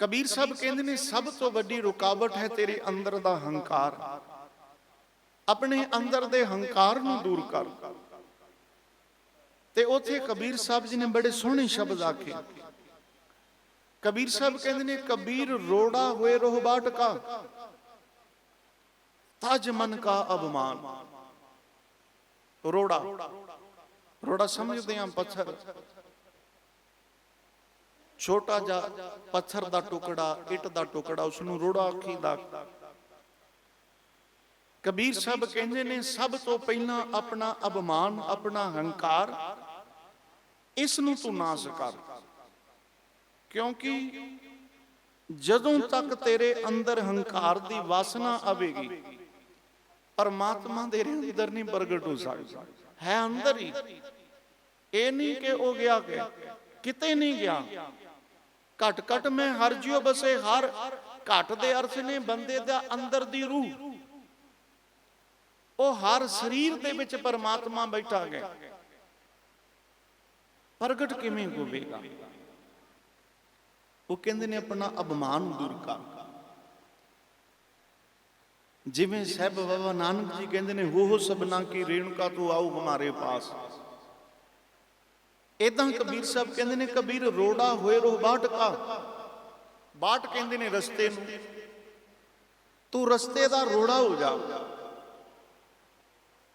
ਕਬੀਰ ਸਾਹਿਬ ਕਹਿੰਦੇ ਨੇ ਸਭ ਤੋਂ ਵੱਡੀ ਰੁਕਾਵਟ ਹੈ ਤੇਰੇ ਅੰਦਰ ਦਾ ਹੰਕਾਰ। ਆਪਣੇ ਅੰਦਰ ਦੇ ਹੰਕਾਰ ਨੂੰ ਦੂਰ ਕਰ। ਤੇ ਉਥੇ ਕਬੀਰ ਸਾਹਿਬ ਜੀ ਨੇ ਬੜੇ ਸੋਹਣੇ ਸ਼ਬਦ ਆਖੇ। ਕਬੀਰ ਸਾਹਿਬ ਕਹਿੰਦੇ ਨੇ ਕਬੀਰ ਰੋੜਾ ਹੋਏ ਰੋਹ ਬਾਟਕਾ। ਤਜ ਮਨ ਕਾ ਅਭਮਾਨ। ਰੋੜਾ। ਰੋੜਾ ਸਮਝਦੇ ਆਂ ਪੱਥਰ। ਛੋਟਾ ਜਿਹਾ ਪੱਥਰ ਦਾ ਟੁਕੜਾ, ਇੱਟ ਦਾ ਟੁਕੜਾ ਉਸ ਨੂੰ ਰੋੜਾ ਆਖੀਦਾ ਕਬੀਰ ਸਾਹਿਬ ਕਹਿੰਦੇ ਨੇ, ਸਭ ਤੋਂ ਪਹਿਲਾਂ ਆਪਣਾ ਅਭਮਾਨ ਆਪਣਾ ਹੰਕਾਰ ਇਸ ਨੂੰ ਤੂੰ ਨਾਸ ਕਰ। ਕਿਉਂਕਿ ਜਦੋਂ ਤੱਕ ਤੇਰੇ ਅੰਦਰ ਹੰਕਾਰ ਦੀ ਵਾਸਨਾ ਆਵੇਗੀ, ਪਰਮਾਤਮਾ ਦੇ ਅੰਦਰ ਨਹੀਂ ਪ੍ਰਗਟ ਹੋ ਸਕਦਾ। ਹੈ ਅੰਦਰ ਹੀ। ਇਹ ਨਹੀਂ ਕਿ ਉਹ ਗਿਆ ਕਿ ਕਿਤੇ ਨਹੀਂ ਗਿਆ। ਘਟ ਘਟ ਮੈਂ ਹਰ ਜਿਉ ਬਸੇ ਹਰ ਘਟ ਦੇ ਅਰਥ ਨੇ ਬੰਦੇ ਦਾ ਅੰਦਰ ਦੀ ਰੂਹ। ਉਹ ਹਰ ਸਰੀਰ ਦੇ ਵਿੱਚ ਪਰਮਾਤਮਾ ਬੈਠਾ ਗਿਆ। ਪ੍ਰਗਟ ਕਿਵੇਂ ਹੋਵੇਗਾ? ਉਹ ਕਹਿੰਦੇ ਨੇ ਆਪਣਾ ਅਭਮਾਨ ਦੂਰ ਕਰ। ਜਿਵੇਂ ਸਹਿਬ ਬਾਬਾ ਨਾਨਕ ਜੀ ਕਹਿੰਦੇ ਨੇ, ਹੋ ਹੋ ਸਬਨਾ ਕੀ ਰੇਣੁਕਾ ਤੂੰ ਆਉ ਹਮਾਰੇ ਪਾਸ। ਇਦਾਂ ਕਬੀਰ ਸਾਹਿਬ ਕਹਿੰਦੇ ਨੇ, ਕਬੀਰ ਰੋੜਾ ਹੋਏ ਰੋਹ ਬਾਟਕਾ। ਬਾਟ ਕਹਿੰਦੇ ਨੇ ਰਸਤੇ ਨੂੰ, ਤੂੰ ਰਸਤੇ ਦਾ ਰੋੜਾ ਹੋ ਜਾ।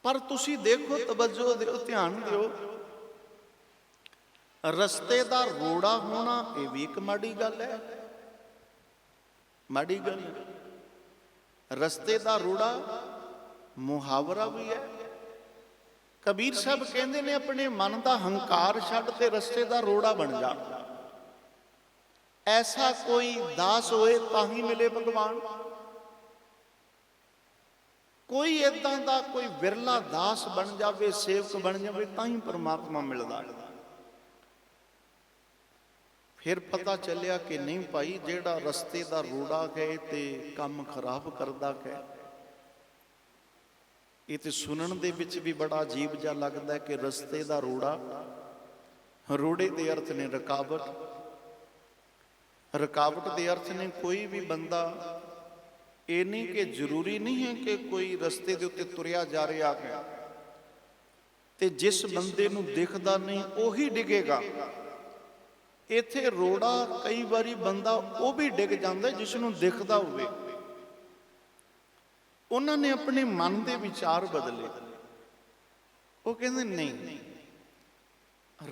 ਪਰ ਤੁਸੀਂ ਦੇਖੋ, ਤਵੱਜੋ ਦਿਓ, ਧਿਆਨ ਦਿਓ। ਰਸਤੇ ਦਾ ਰੋੜਾ ਹੋਣਾ, ਇਹ ਵੀ ਇੱਕ ਮਾੜੀ ਗੱਲ ਹੈ। ਮਾੜੀ ਗੱਲ। ਰਸਤੇ ਦਾ ਰੋੜਾ ਮੁਹਾਵਰਾ ਵੀ ਹੈ। ਕਬੀਰ ਸਾਹਿਬ ਕਹਿੰਦੇ ਨੇ ਆਪਣੇ ਮਨ ਦਾ ਹੰਕਾਰ ਛੱਡ ਤੇ ਰਸਤੇ ਦਾ ਰੋੜਾ ਬਣ ਜਾ। ਐਸਾ ਕੋਈ ਦਾਸ ਹੋਏ ਤਾਂ ਹੀ ਮਿਲੇ ਭਗਵਾਨ। ਕੋਈ ਇਦਾਂ ਦਾ ਕੋਈ ਵਿਰਲਾ ਦਾਸ ਬਣ ਜਾਵੇ, ਸੇਵਕ ਬਣ ਜਾਵੇ, ਤਾਂ ਹੀ ਪਰਮਾਤਮਾ ਮਿਲਦਾ। ਫਿਰ ਪਤਾ ਚੱਲਿਆ ਕਿ ਨਹੀਂ ਭਾਈ, ਜਿਹੜਾ ਰਸਤੇ ਦਾ ਰੋੜਾ ਗਏ ਤੇ ਕੰਮ ਖਰਾਬ ਕਰਦਾ ਹੈ ਇਹ ਤੇ ਸੁਣਨ ਦੇ ਵਿੱਚ ਵੀ ਬੜਾ ਅਜੀਬ ਜਿਹਾ ਲੱਗਦਾ ਕਿ ਰਸਤੇ ਦਾ ਰੋੜਾ, ਰੋੜੇ ਦੇ ਅਰਥ ਨੇ ਰਕਾਵਟ। ਰਕਾਵਟ ਦੇ ਅਰਥ ਨੇ ਕੋਈ ਵੀ ਬੰਦਾ, ਇਹ ਨਹੀਂ ਕਿ ਜ਼ਰੂਰੀ ਨਹੀਂ ਹੈ ਕਿ ਕੋਈ ਰਸਤੇ ਦੇ ਉੱਤੇ ਤੁਰਿਆ ਜਾ ਰਿਹਾ ਹੈ। ਤੇ ਜਿਸ ਬੰਦੇ ਨੂੰ ਦਿਖਦਾ ਨਹੀਂ, ਉਹੀ ਡਿੱਗੇਗਾ। ਇੱਥੇ ਰੋੜਾ ਕਈ ਵਾਰੀ ਬੰਦਾ ਉਹ ਵੀ ਡਿੱਗ ਜਾਂਦਾ ਜਿਸ ਨੂੰ ਦਿਖਦਾ ਹੋਵੇ। ਉਹਨਾਂ ਨੇ ਆਪਣੇ ਮਨ ਦੇ ਵਿਚਾਰ ਬਦਲੇ। ਉਹ ਕਹਿੰਦੇ, ਨਹੀਂ,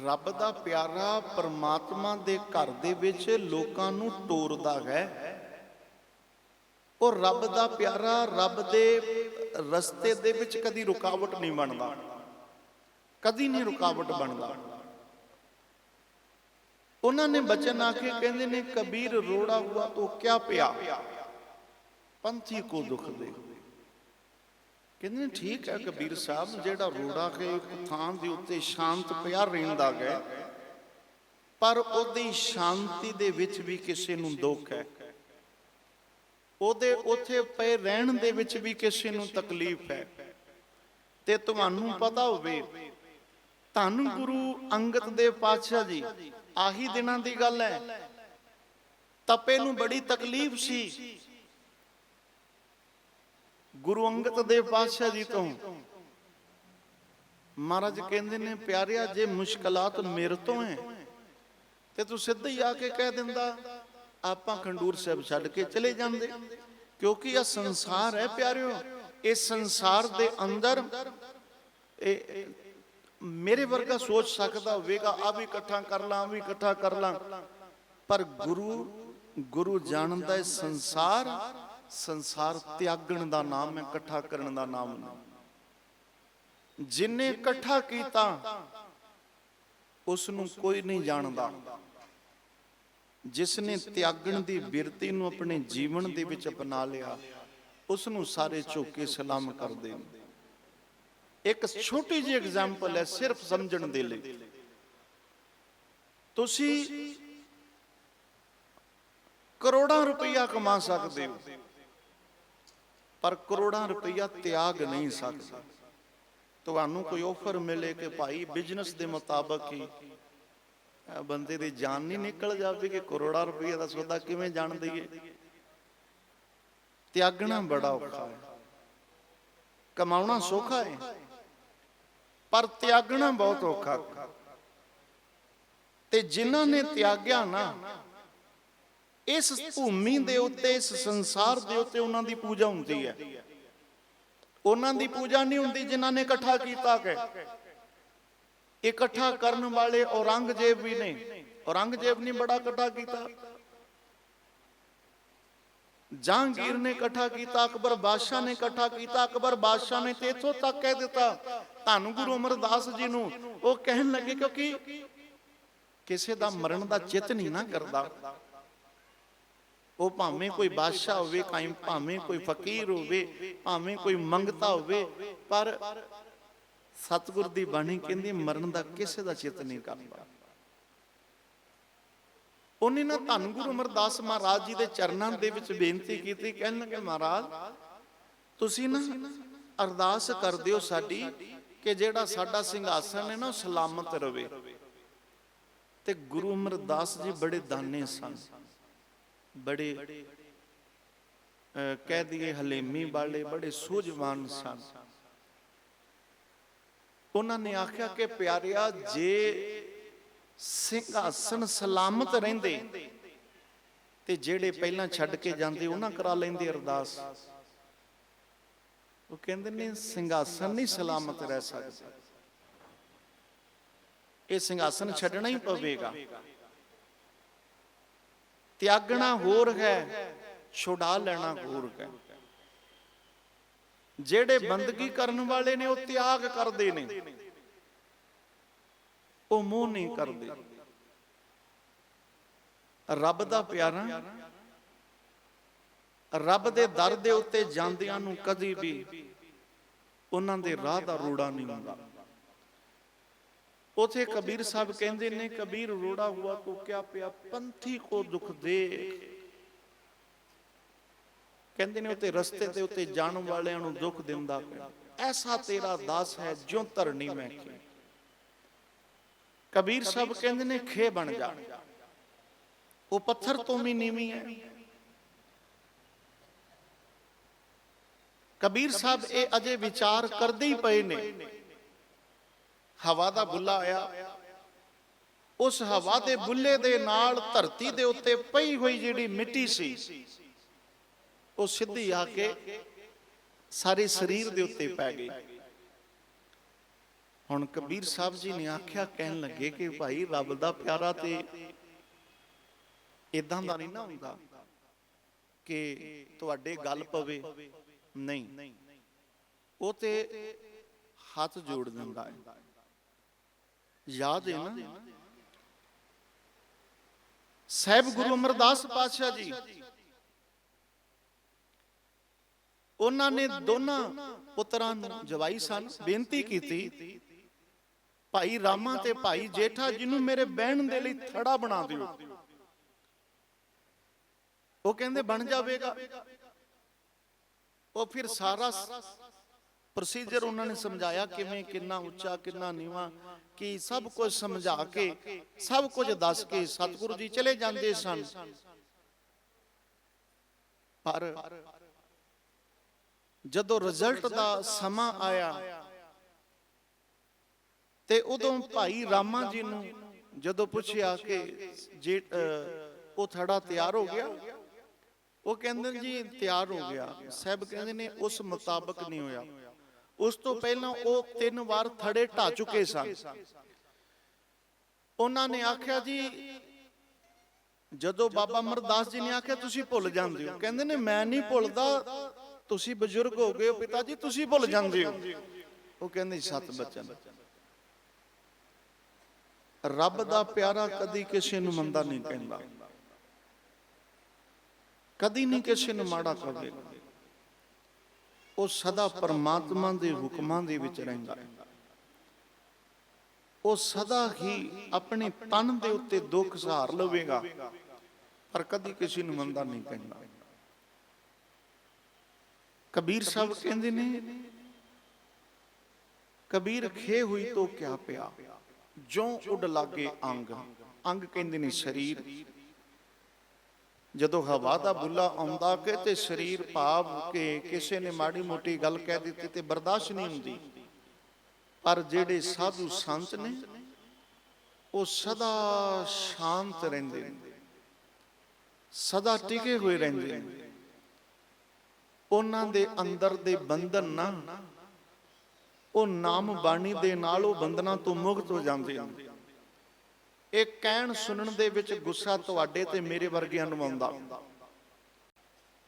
ਰੱਬ ਦਾ ਪਿਆਰਾ ਪਰਮਾਤਮਾ ਦੇ ਘਰ ਦੇ ਵਿੱਚ ਲੋਕਾਂ ਨੂੰ ਤੋਰਦਾ ਹੈ। ਉਹ ਰੱਬ ਦਾ ਪਿਆਰਾ ਰੱਬ ਦੇ ਰਸਤੇ ਦੇ ਵਿੱਚ ਕਦੀ ਰੁਕਾਵਟ ਨਹੀਂ ਬਣਦਾ। ਕਦੀ ਨਹੀਂ ਰੁਕਾਵਟ ਬਣਦਾ। ਉਹਨਾਂ ਨੇ ਬਚਨ ਆ ਕੇ ਕਹਿੰਦੇ ਨੇ, ਕਬੀਰ ਰੋੜਾ ਹੁਆ ਤੋ ਕਿਆ ਪਿਆ? ਪੰਥੀ ਕੋ ਦੁਖ ਦੇ ਕਹਿੰਦੇ ਨੇ, ਠੀਕ ਹੈ ਕਬੀਰ ਸਾਹਿਬ, ਜਿਹੜਾ ਰੋੜਾ ਕੇ ਇੱਕ ਥਾਂ ਦੇ ਉੱਤੇ ਸ਼ਾਂਤ ਪਿਆ ਰਹਿੰਦਾ ਹੈ, ਪਰ ਉਹਦੀ ਸ਼ਾਂਤੀ ਦੇ ਵਿੱਚ ਵੀ ਕਿਸੇ ਨੂੰ ਦੁੱਖ ਹੈ। ਉਹਦੇ ਉੱਥੇ ਪਏ ਰਹਿਣ ਦੇ ਵਿੱਚ ਵੀ ਕਿਸੇ ਨੂੰ ਤਕਲੀਫ ਹੈ। ਤੇ ਤੁਹਾਨੂੰ ਪਤਾ ਹੋਵੇ, ਧੰਨ ਗੁਰੂ ਅੰਗਦ ਦੇ ਪਾਤਸ਼ਾਹ ਜੀ, ਆਹੀ ਦਿਨਾਂ ਦੀ ਗੱਲ ਹੈ। ਤਪੇ ਨੂੰ ਬੜੀ ਤਕਲੀਫ ਸੀ। ਗੁਰੂ ਅੰਗਦ ਦੇਵ ਪਾਤਸ਼ਾਹ ਜੀ ਤੋਂ। ਮਹਾਰਾਜ ਕਹਿੰਦੇ ਨੇ, ਪਿਆਰਿਆ, ਜੇ ਮੁਸ਼ਕਲਾਤ ਮੇਰੇ ਤੋਂ ਹੈ, ਤੇ ਤੂੰ ਸਿੱਧਾ ਹੀ ਆ ਕੇ ਕਹਿ ਦਿੰਦਾ, ਆਪਾਂ ਖੰਡੂਰ ਸਾਹਿਬ ਛੱਡ ਕੇ ਚਲੇ ਜਾਂਦੇ। ਕਿਉਂਕਿ ਇਹ ਸੰਸਾਰ ਹੈ ਪਿਆਰਿਓ ਇਸ ਸੰਸਾਰ ਦੇ ਅੰਦਰ ਇਹ, ਮੇਰੇ ਵਰਗਾ ਸੋਚ ਸਕਦਾ ਹੋਵੇਗਾ, ਆ ਵੀ ਇਕੱਠਾ ਕਰ ਲਾਂ, ਆ ਵੀ ਇਕੱਠਾ ਕਰ ਲਾਂ। ਪਰ ਗੁਰੂ ਗੁਰੂ ਜਾਣਦਾ ਹੈ ਸੰਸਾਰ ਸੰਸਾਰ ਤਿਆਗਣ ਦਾ ਨਾਮ ਹੈ, ਇਕੱਠਾ ਕਰਨ ਦਾ ਨਾਮ ਨਹੀਂ ਜਿਨੇ ਇਕੱਠਾ ਕੀਤਾ ਉਸ ਨੂੰ ਕੋਈ ਨਹੀਂ ਜਾਣਦਾ। ਜਿਸ ਨੇ ਤਿਆਗਣ ਦੀ ਬਿਰਤੀ ਨੂੰ ਆਪਣੇ ਜੀਵਨ ਦੇ ਵਿੱਚ ਅਪਣਾ ਲਿਆ ਉਸ ਨੂੰ ਸਾਰੇ ਝੁਕੇ ਸਲਾਮ ਕਰਦੇ ਨੇ। ਇੱਕ ਛੋਟੀ ਜਿਹੀ ਐਗਜ਼ਾਮਪਲ ਹੈ, ਸਿਰਫ ਸਮਝਣ ਦੇ ਲਈ। ਤੁਸੀਂ ਕਰੋੜਾਂ ਰੁਪਈਆ ਕਮਾ ਸਕਦੇ ਹੋ। ਪਰ ਕਰੋੜਾਂ ਰੁਪਈਆ ਤਿਆਗ ਨਹੀਂ ਸਕਦੇ। ਤੁਹਾਨੂੰ ਕੋਈ ਆਫਰ ਮਿਲੇ ਕਿ ਭਾਈ ਬਿਜ਼ਨਸ ਦੇ ਮੁਤਾਬਕ ਹੀ ਬੰਦੇ ਦੀ ਜਾਨ ਨਹੀਂ ਨਿਕਲ ਜਾਵੇ ਕਿ ਕਰੋੜਾਂ ਰੁਪਏ ਦਾ ਸੌਦਾ ਕਿਵੇਂ ਜਾਣ ਦਈਏ? ਤਿਆਗਣਾ ਬੜਾ ਔਖਾ ਹੈ। ਕਮਾਉਣਾ ਸੌਖਾ ਹੈ, ਪਰ ਤਿਆਗਣਾ ਬਹੁਤ ਔਖਾ ਹੈ। ਤੇ ਜਿਨ੍ਹਾਂ ਨੇ ਤਿਆਗਿਆ ਨਾ ਇਸ ਭੂਮੀ ਦੇ ਉੱਤੇ, ਇਸ ਸੰਸਾਰ ਦੇ ਉੱਤੇ ਉਹਨਾਂ ਦੀ ਪੂਜਾ ਹੁੰਦੀ ਹੈ। ਉਹਨਾਂ ਦੀ ਪੂਜਾ ਨਹੀਂ ਹੁੰਦੀ ਜਿਨ੍ਹਾਂ ਨੇ ਇਕੱਠਾ ਕੀਤਾ ਹੈ ਇਕੱਠਾ ਕਰਨ ਵਾਲੇ ਔਰੰਗਜ਼ੇਬ ਵੀ ਨੇ। ਔਰੰਗਜ਼ੇਬ ਨੇ ਬੜਾ ਇਕੱਠਾ ਕੀਤਾ। ਜਹਾਂਗੀਰ ਨੇ ਇਕੱਠਾ ਕੀਤਾ, ਅਕਬਰ ਬਾਦਸ਼ਾਹ ਨੇ ਇਕੱਠਾ ਕੀਤਾ, ਅਕਬਰ ਬਾਦਸ਼ਾਹ ਨੇ ਤੇ ਇਥੋਂ ਤੱਕ ਕਹਿ ਦਿੱਤਾ, ਧੰਨ ਗੁਰੂ ਅਮਰਦਾਸ ਜੀ ਨੂੰ। ਉਹ ਕਹਿਣ ਲੱਗੇ, ਕਿਉਂਕਿ ਕਿਸੇ ਦਾ ਮਰਨ ਦਾ ਚਿੱਤ ਨਹੀਂ ਨਾ ਕਰਦਾ। ਉਹ ਭਾਵੇਂ ਕੋਈ ਬਾਦਸ਼ਾਹ ਹੋਵੇ, ਕਾਇਮ ਭਾਵੇਂ ਕੋਈ ਫਕੀਰ ਹੋਵੇ, ਭਾਵੇਂ ਕੋਈ ਮੰਗਤਾ ਹੋਵੇ, ਪਰ ਸਤਿਗੁਰ ਦੀ ਬਾਣੀ ਕਹਿੰਦੀ ਮਰਨ ਦਾ ਕਿਸੇ ਦਾ ਚਿੱਤ ਨਹੀਂ ਕਰਦਾ। ਉਹਨੇ ਨਾ ਧੰਨ ਗੁਰੂ ਅਮਰਦਾਸ ਮਹਾਰਾਜ ਜੀ ਦੇ ਚਰਨਾਂ ਦੇ ਵਿੱਚ ਬੇਨਤੀ ਕੀਤੀ, ਕਹਿਣ ਲੱਗੇ, ਮਹਾਰਾਜ, ਤੁਸੀਂ ਨਾ ਅਰਦਾਸ ਕਰ ਦਿਓ ਸਾਡੀ ਕਿ ਜਿਹੜਾ ਸਾਡਾ ਸਿੰਘਾਸਨ ਹੈ ਨਾ, ਉਹ ਸਲਾਮਤ ਰਵੇ। ਤੇ ਗੁਰੂ ਅਮਰਦਾਸ ਜੀ ਬੜੇ ਦਾਨੇ ਸਨ। ਬੜੇ ਕਹਿ ਦਈਏ ਹਲੇਮੀ ਵਾਲੇ, ਬੜੇ ਸੂਝਵਾਨ ਸਨ। ਉਹਨਾਂ ਨੇ ਆਖਿਆ ਕਿ ਪਿਆਰਿਆ, ਜੇ ਸਿੰਘਾਸਨ ਸਲਾਮਤ ਰਹਿੰਦੇ, ਤੇ ਜਿਹੜੇ ਪਹਿਲਾਂ ਛੱਡ ਕੇ ਜਾਂਦੇ, ਉਹਨਾਂ ਕਰਾ ਲੈਂਦੇ ਅਰਦਾਸ। ਉਹ ਕਹਿੰਦੇ ਨੇ, ਸਿੰਘਾਸਨ ਨਹੀਂ ਸਲਾਮਤ ਰਹਿ ਸਕਦਾ। ਇਹ ਸਿੰਘਾਸਨ ਛੱਡਣਾ ਹੀ ਪਵੇਗਾ। ਤਿਆਗਣਾ ਹੋਰ ਹੈ, ਛੁਡਾ ਲੈਣਾ ਹੋਰ ਹੈ। ਜਿਹੜੇ ਬੰਦਗੀ ਕਰਨ ਵਾਲੇ ਨੇ ਉਹ ਤਿਆਗ ਕਰਦੇ ਨੇ, ਉਹ ਮੋਹ ਨਹੀਂ ਕਰਦੇ। ਰੱਬ ਦਾ ਪਿਆਰਾ, ਰੱਬ ਦੇ ਦਰ ਦੇ ਉੱਤੇ ਜਾਂਦਿਆਂ ਨੂੰ ਕਦੀ ਵੀ ਉਹਨਾਂ ਦੇ ਰਾਹ ਦਾ ਰੋੜਾ ਨਹੀਂ ਹੁੰਦਾ। ਉਥੇ ਕਬੀਰ ਸਾਹਿਬ ਕਹਿੰਦੇ ਨੇ ਕਬੀਰ ਰੋੜਾ ਹੁਆ ਕੋ ਕਿਆ ਪਿਆ ਪੰਥੀ ਕੋ ਦੁਖ ਦੇ ਕਹਿੰਦੇ ਨੇ ਉਤੇ ਰਸਤੇ ਤੇ ਉੱਤੇ ਜਾਣ ਵਾਲਿਆਂ ਨੂੰ ਦੁੱਖ ਦਿੰਦਾ ਪਿਆ ਐਸਾ ਤੇਰਾ ਦਾਸ ਹੈ ਜਿਉ ਧਰਨੀ ਮੈਂ ਕੀ ਕਬੀਰ ਸਾਹਿਬ ਕਹਿੰਦੇ ਨੇ ਖੇ ਬਣ ਜਾ। ਉਹ ਪੱਥਰ ਤੋਂ ਵੀ ਨੀਵੀਂ ਹੈ। ਕਬੀਰ ਸਾਹਿਬ ਇਹ ਅਜੇ ਵਿਚਾਰ ਕਰਦੇ ਹੀ ਪਏ ਨੇ। ਹਵਾ ਦਾ ਬੁੱਲਾ ਆਇਆ। ਉਸ ਹਵਾ ਦੇ ਬੁੱਲੇ ਦੇ ਨਾਲ ਧਰਤੀ ਦੇ ਉੱਤੇ ਪਈ ਹੋਈ ਜਿਹੜੀ ਮਿੱਟੀ ਸੀ, ਉਹ ਸਿੱਧੀ ਆ ਕੇ ਸਾਰੇ ਸਰੀਰ ਦੇ ਉੱਤੇ ਪੈ ਗਈ। ਹੁਣ ਕਬੀਰ ਸਾਹਿਬ ਜੀ ਨੇ ਆਖਿਆ, ਕਹਿਣ ਲੱਗੇ ਕਿ ਭਾਈ ਰੱਬ ਦਾ ਪਿਆਰਾ ਤੇ ਇਦਾਂ ਦਾ ਨਹੀਂ ਨਾ ਹੁੰਦਾ ਕਿ ਤੁਹਾਡੇ ਗੱਲ ਪਵੇ। ਨਹੀਂ। ਉਹ ਤੇ ਹੱਥ ਜੋੜ ਦਿੰਦਾ ਹੈ। ਯਾਦ ਹੈ ਨਾ? ਸਾਹਿਬ ਗੁਰੂ ਅਮਰਦਾਸ ਪਾਤਸ਼ਾਹ ਜੀ। ਉਹਨਾਂ ਨੇ ਦੋਨਾਂ ਪੁੱਤਰਾਂ ਨੂੰ ਜਵਾਈ ਸਨ ਬੇਨਤੀ ਕੀਤੀ। ਭਾਈ ਰਾਮਾ ਤੇ ਭਾਈ ਜੇਠਾ ਜਿਹਨੂੰ ਮੇਰੇ ਬਹਿਣ ਦੇ ਲਈ ਥੜਾ ਬਣਾ ਦਿਓ। ਉਹ ਕਹਿੰਦੇ ਬਣ ਜਾਵੇਗਾ। ਉਹ ਫਿਰ ਸਾਰਾ ਪ੍ਰੋਸੀਜਰ ਉਹਨਾਂ ਨੇ ਸਮਝਾਇਆ ਕਿਵੇਂ, ਕਿੰਨਾ ਉੱਚਾ, ਕਿੰਨਾ ਨੀਵਾ, ਕਿ ਸਭ ਕੁਝ ਸਮਝਾ ਕੇ, ਸਭ ਕੁਝ ਦੱਸ ਕੇ ਸਤਿਗੁਰੂ ਜੀ ਚਲੇ ਜਾਂਦੇ ਸਨ। ਪਰ ਜਦੋਂ ਰਿਜ਼ਲਟ ਦਾ ਸਮਾਂ ਆਇਆ ਤੇ ਉਦੋਂ ਭਾਈ ਰਾਮਾ ਜੀ ਨੂੰ ਜਦੋਂ ਪੁੱਛਿਆ ਕਿ ਜੇ ਉਹ ਥੜਾ ਤਿਆਰ ਹੋ ਗਿਆ, ਉਹ ਕਹਿੰਦੇ ਜੀ ਤਿਆਰ ਹੋ ਗਿਆ। ਸਾਹਿਬ ਕਹਿੰਦੇ ਨੇ ਉਸ ਮੁਤਾਬਕ ਨਹੀਂ ਹੋਇਆ। ਉਸ ਤੋਂ ਪਹਿਲਾਂ ਉਹ ਤਿੰਨ ਵਾਰ ਥੜੇ ਢਾ ਚੁੱਕੇ ਸਨ। ਉਹਨਾਂ ਨੇ ਆਖਿਆ ਜੀ ਜਦੋਂ ਬਾਬਾ ਅਮਰਦਾਸ ਜੀ ਨੇ ਆਖਿਆ ਤੁਸੀਂ ਭੁੱਲ ਜਾਂਦੇ ਹੋ। ਕਹਿੰਦੇ ਨੇ ਮੈਂ ਨਹੀਂ ਭੁੱਲਦਾ ਤੁਸੀਂ ਬਜ਼ੁਰਗ ਹੋ ਗਏ ਹੋ ਪਿਤਾ ਜੀ ਤੁਸੀਂ ਭੁੱਲ ਜਾਂਦੇ ਹੋ। ਉਹ ਕਹਿੰਦੇ ਸਤ ਬਚਨ। ਰੱਬ ਦਾ ਪਿਆਰਾ ਕਦੀ ਕਿਸੇ ਨੂੰ ਮੰਦਾ ਨਹੀਂ ਕਹਿੰਦਾ। ਕਦੀ ਨਹੀਂ ਕਿਸੇ ਨੂੰ ਮਾੜਾ ਕਹੇਗਾ ਉਹ ਸਦਾ ਪਰਮਾਤਮਾ ਦੇ ਹੁਕਮਾਂ ਦੇ ਵਿੱਚ ਰਹਿੰਦਾ ਹੈ। ਉਹ ਸਦਾ ਹੀ ਆਪਣੇ ਤਨ ਦੇ ਉੱਤੇ ਦੁੱਖ ਸਹਾਰ ਲਵੇਗਾ, ਪਰ ਕਦੀ ਕਿਸੇ ਨੂੰ ਮੰਦਾ ਨਹੀਂ ਪੈਂਦਾ। ਕਬੀਰ ਸਾਹਿਬ ਕਹਿੰਦੇ ਨੇ, ਕਬੀਰ ਖੇ ਹੋਈ ਤੋ ਕਿਆ ਪਿਆ ਜੋ ਉੱਡ ਲਾਗੇ ਅੰਗ ਅੰਗ ਕਹਿੰਦੇ ਨੇ ਸਰੀਰ। ਜਦੋਂ ਹਵਾ ਦਾ ਬੁੱਲਾ ਆਉਂਦਾ ਕਿ ਤੇ ਸਰੀਰ ਭਾਵ ਕੇ ਕਿਸੇ ਨੇ ਮਾੜੀ ਮੋਟੀ ਗੱਲ ਕਹਿ ਦਿੱਤੀ ਤੇ ਬਰਦਾਸ਼ਤ ਨਹੀਂ ਹੁੰਦੀ। ਪਰ ਜਿਹੜੇ ਸਾਧੂ ਸੰਤ ਨੇ, ਉਹ ਸਦਾ ਸ਼ਾਂਤ ਰਹਿੰਦੇ ਨੇ, ਸਦਾ ਟਿਕੇ ਹੋਏ ਰਹਿੰਦੇ ਨੇ। ਉਹਨਾਂ ਦੇ ਅੰਦਰ ਦੇ ਬੰਧਨ ਨਾ, ਉਹ ਨਾਮ ਬਾਣੀ ਦੇ ਨਾਲ ਉਹ ਬੰਧਨਾਂ ਤੋਂ ਮੁਕਤ ਹੋ ਜਾਂਦੇ ਨੇ। ਇਹ ਕਹਿਣ ਸੁਣਨ ਦੇ ਵਿੱਚ ਗੁੱਸਾ ਤੁਹਾਡੇ ਤੇ ਮੇਰੇ ਵਰਗਿਆਂ ਨੂੰ ਆਉਂਦਾ।